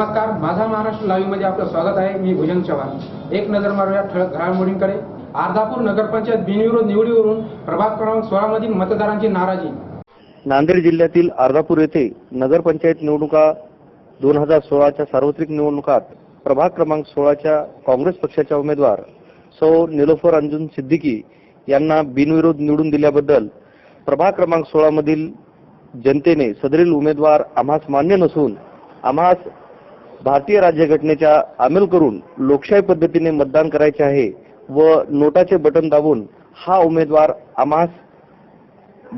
नमस्कार माझा महाराष्ट्र लाईव्हमध्ये आपलं स्वागत आहे. मी भुजंग चव्हाण. एक नजर मारूया ठळक घडामोडींकडे. अर्धापूर नगरपंचायत बिनविरोध निवडीवरून प्रभाग क्रमांक सोळा मधील मतदारांची नाराजी. नांदेड जिल्ह्यातील अर्धापूर येथे नगरपंचायत निवडणुका दोन हजार सोळाच्या सार्वत्रिक निवडणुकात प्रभाग क्रमांक सोळाच्या काँग्रेस पक्षाच्या उमेदवार सौ निलोफर अंजुन सिद्दीकी यांना बिनविरोध निवडून दिल्याबद्दल प्रभाग क्रमांक सोळा मधील जनतेने सदरील उमेदवार आम्हास मान्य नसून आम्हास भारतीय राज्यघटनेच्या अमल करून लोकशाही पद्धतीने मतदान करायचे आहे व नोटाचे बटन दाबून हा उमेदवार आम्हास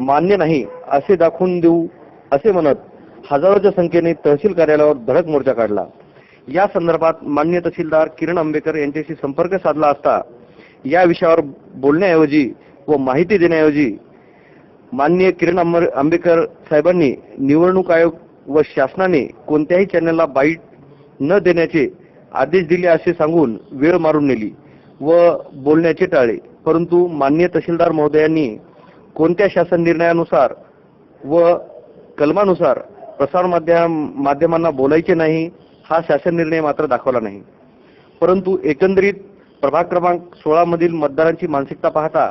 मान्य नाही असे दाखवून देऊ असे म्हणत हजारोच्या संख्येने तहसील कार्यालयावर धडक मोर्चा काढला. या संदर्भात मान्य तहसीलदार किरण आंबेकर यांच्याशी संपर्क साधला असता या विषयावर बोलण्याऐवजी व माहिती देण्याऐवजी माननीय किरण आंबेकर साहेबांनी निवडणूक आयोग व शासनाने कोणत्याही चॅनलला बाईट न देण्याचे आदेश दिले असे सांगून वेळ मारून नेली व बोलण्याचे टाळले परंतु मान्य तहसीलदार महोदयांनी कोणत्या शासन निर्णयानुसार व कलमानुसार प्रसार माध्यम माध्यमांना बोलायचे नाही हा शासन निर्णय मात्र दाखवला नाही. परंतु एकंदरीत प्रभाग क्रमांक सोळा मधील मतदारांची मानसिकता पाहता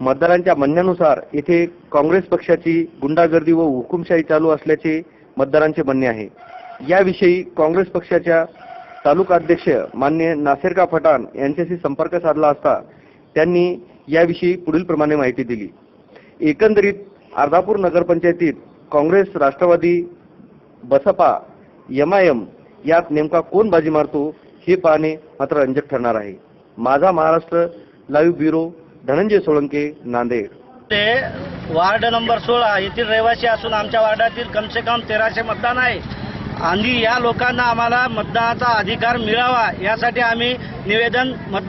मतदारांच्या म्हणण्यानुसार येथे काँग्रेस पक्षाची गुंडागर्दी व हुकुमशाही चालू असल्याचे मतदारांचे म्हणणे आहे. याविषयी काँग्रेस पक्षाच्या तालुका अध्यक्ष मान्य नासेरका फटाण यांच्याशी संपर्क साधला असता त्यांनी याविषयी पुढील प्रमाणे माहिती दिली. एकंदरीत अर्धापूर नगरपंचायतीत काँग्रेस राष्ट्रवादी बसपा एमआयएम यात नेमका कोण बाजी मारतो हे पाहणे मात्र रंजक ठरणार आहे. Majha Maharashtra live bureau Dhananjay Solanke Nanded. ते वार्ड नंबर सोळा येथील रहिवासी असून आमच्या वार्डातील कमसे कम तेराशे मतदान आहे. आणि या लोकांना आम्हाला मतदानाचा अधिकार मिळावा यासाठी आम्ही निवेदन मत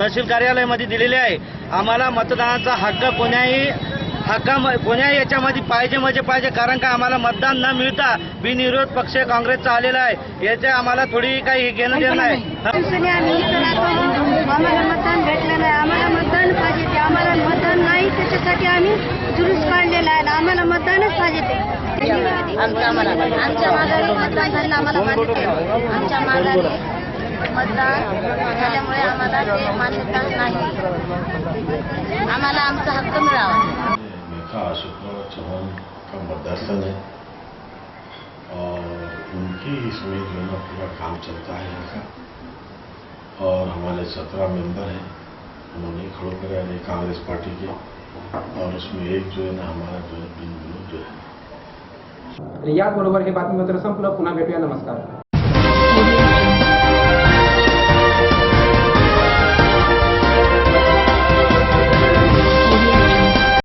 तहसील कार्यालयामध्ये दिलेले आहे. आम्हाला मतदानाचा हक्क कोण्याही हक्का कोण्याही याच्यामध्ये पाहिजे म्हणजे पाहिजे कारण का आम्हाला मतदान न मिळता बिनविरोध पक्ष काँग्रेसचा आलेला आहे. याचे आम्हाला थोडी काही घेणं देणं आहे, आम्हाला मतदान भेटलं नाही. आम्हाला मतदान पाहिजे आम्हाला मतदान नाही त्याच्यासाठी आम्ही जुलूस काढलेला आहे. आम्हाला मतदानच पाहिजे ते. आमच्या माघारी आमच्या माघारी मतदान झालं आम्हाला मान्यता आहे. आमच्या माघारी मतदान झाल्यामुळे आम्हाला ते मान्यता नाही. आम्हाला आमचा हक्क मिळावा. मेघा अशोकराव चौहान का मतदार है और उनकी इसमें जो है ना पूरा काम चलता है यहाँ का और हमारे सत्रह मेंबर हैं। उन्होंने खड़ो कराया कांग्रेस पार्टी के और उसमें एक जो है ना हमारा जो है बिंदु जो है। याचबरोबर हे बातमीपत्र संपलं. पुन्हा भेटूया. नमस्कार.